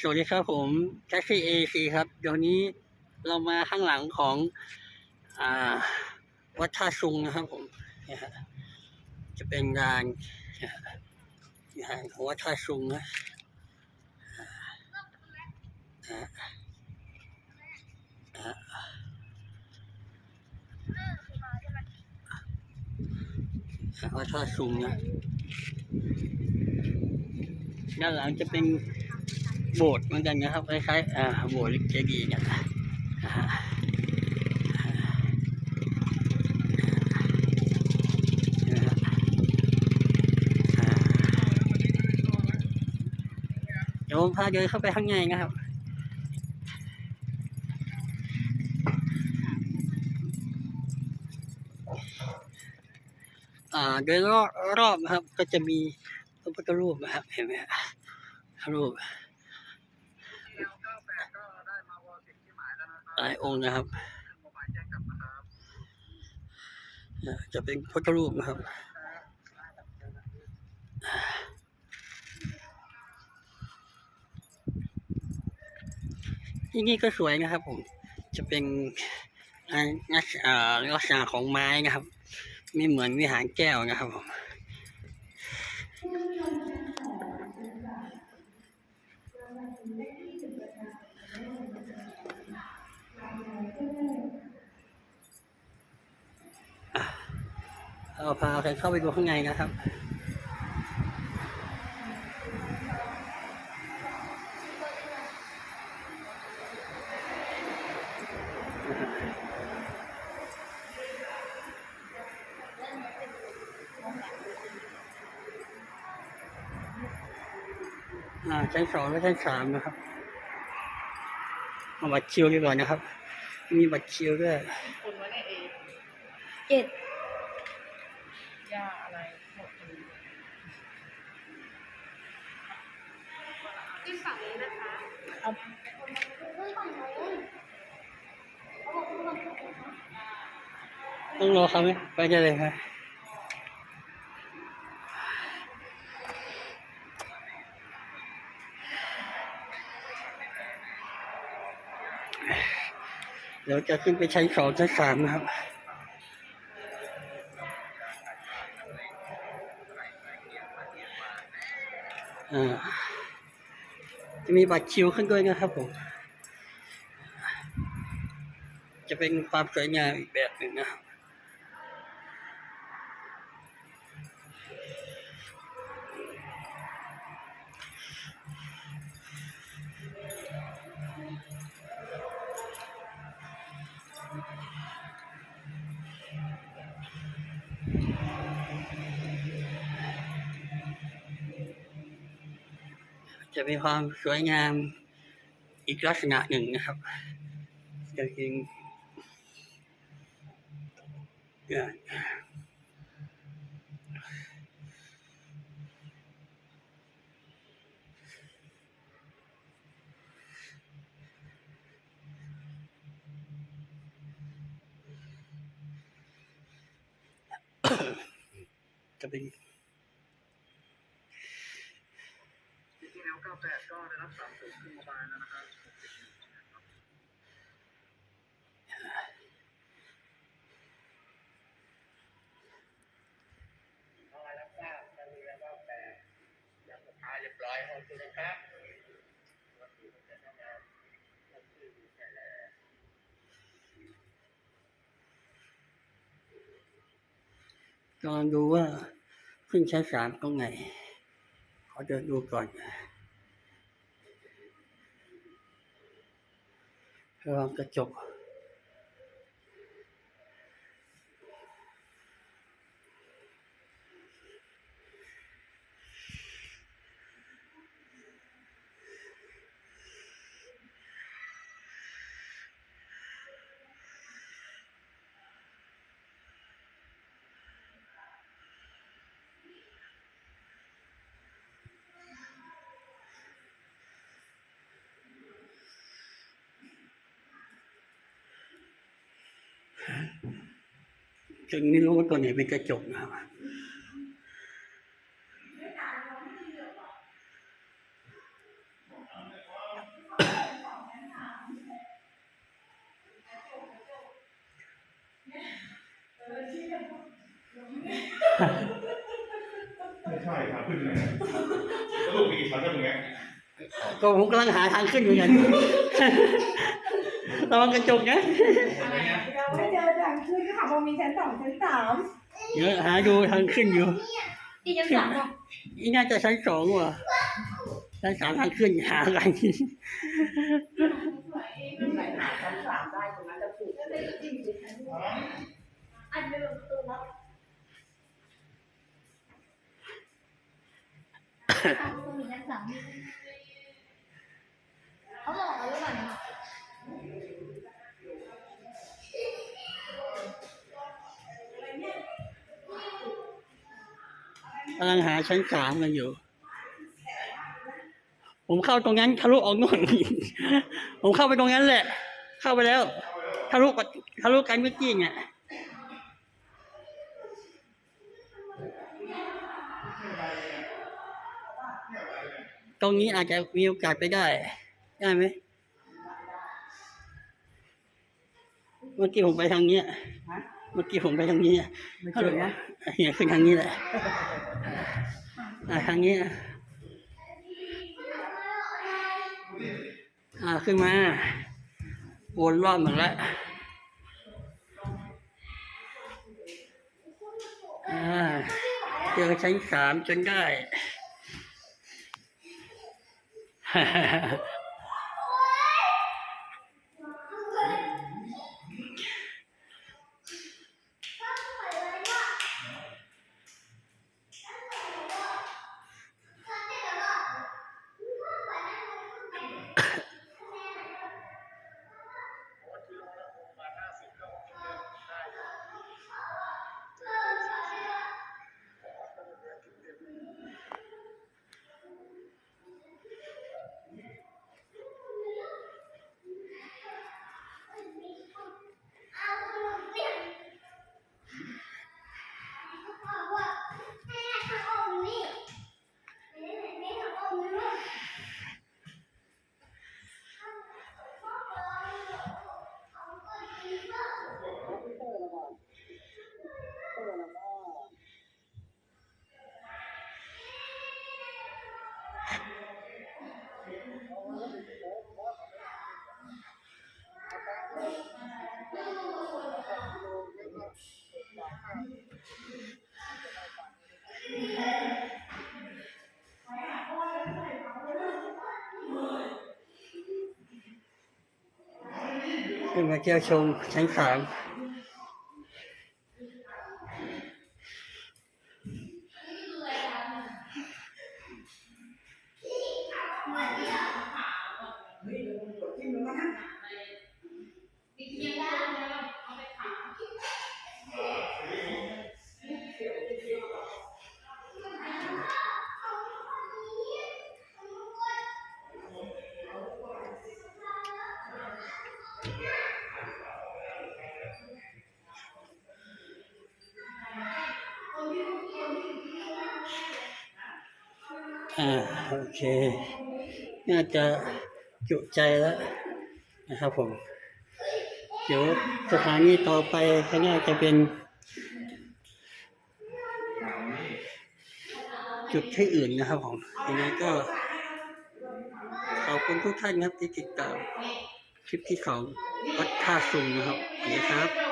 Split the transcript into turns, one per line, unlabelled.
สวัสดีครับผมแท็กซี่เอซีครับเดี๋ยวนี้เรามาข้างหลังของอ่าวัดท่าซุงนะครับผมเนี่ยฮะจะเป็นงานงานของวัดท่าซุงนะวัดท่าซุงนะด้านหลังจะเป็น โบสถ์เหมือนกันนะครับคล้ายๆอ่าโบสถ์เจดีย์เนี่ยนะฮะเดี๋ยวผมพาเดินเข้าไปข้างในนะครับอ่าเดินรอบรอบนะครับก็จะมีพระพุทธรูปนะครับเห็นไหมฮะรูป หลายองค์นะครับ จะเป็นพุทธรูปนะครับที่นี่ก็สวยนะครับ ผม จะเป็นนักษอ่าลักษณะของไม้นะครับ ไม่เหมือนวิหารแก้วนะครับผม เราพาใครเข้าไปดูข้างในนะครับอ่าชั้นสองและชั้นสามนะครับเอาบัตรคิวดีกว่านะครับ มีบัตรคิวด้วย
คุณว่าในเอ
เจ็ด
ยาอะไรหมดเลย
ที่ฝั่งนี้นะคะ
เอา
ต้องรอเขาไหมไปได้เลยครับเดี๋ยวจะขึ้นไปชั้นสองชั้นสามนะครับ จะมีบัตรคิวขึ้นด้วยนะครับผม จะเป็นความสวยงามอีกแบบหนึ่งนะครับ จะมีความสวยงามอีกลักษณะหนึ่งนะครับจะเป็นอ่าจะเป็น
ปีที่แล้ว98ก็ได้รับสามสูงขึ้นโมบายแล้วนะครับ
อามารับทราบจะมีแล้วก็แต่อย่างสุดท้ายเรียบร้อยขอบคุณนะครับลองดูว่าขึ้นชั้นสามตรงไหนขอเดินดูก่อน ระวังกระจก จึงนี่รู้ว่าตัวนี้เป็นกระจกนะครับ
ไม
่ใช่ครับขึ้นไงสรุปมีชั้นตรงนี้
ก็ผมกำลังหาทางขึ้นอยู่ไงระวังกระจกนะ
อะไรนะ
เราไม่เจอทางขึ้นค่ะพอมีชั้นสองชั้นสาม
เดี๋ยวหาดูทางขึ้นอยู่
ที่ชั้นสามอะ
นี่น่าจะชั้นสองว่ะชั้นสามทางขึ้นหาอะไร
ไหนหาชั้นสามได้ตรงนั้นจะถูก
อันเดิมประตูลับ
กำลังหาชั้นสามกันอยู่ ผมเข้าตรงนั้นทะลุออกนู่น ผมเข้าไปตรงนั้นแหละ เข้าไปแล้วทะลุกับทะลุกันเมื่อกี้เนี่ยตรงนี้อาจจะมีโอกาสไปได้ ได้ไหมเมื่อกี้ผมไปทางเนี้ย เมื่อกี้ผมไปทางนี้อะ
ไม่เจอนะ
เนี่ยขึ้นทางนี้แหละอ่าทางนี้อะอ่าขึ้นมา วนรอบหนึ่งแล้วอ่าเจอชั้นสามจนได้ ขึ้นมาเที่ยวชมชั้นสาม อ่าโอเค น่าจะจุใจแล้วนะครับผม เดี๋ยวสถานีต่อไปก็น่าจะเป็น จุดที่อื่นนะครับผมยังไงก็ขอบคุณทุกท่านครับที่ติดตามคลิปที่สองวัดท่าซุงนะครับสวัสดีครับ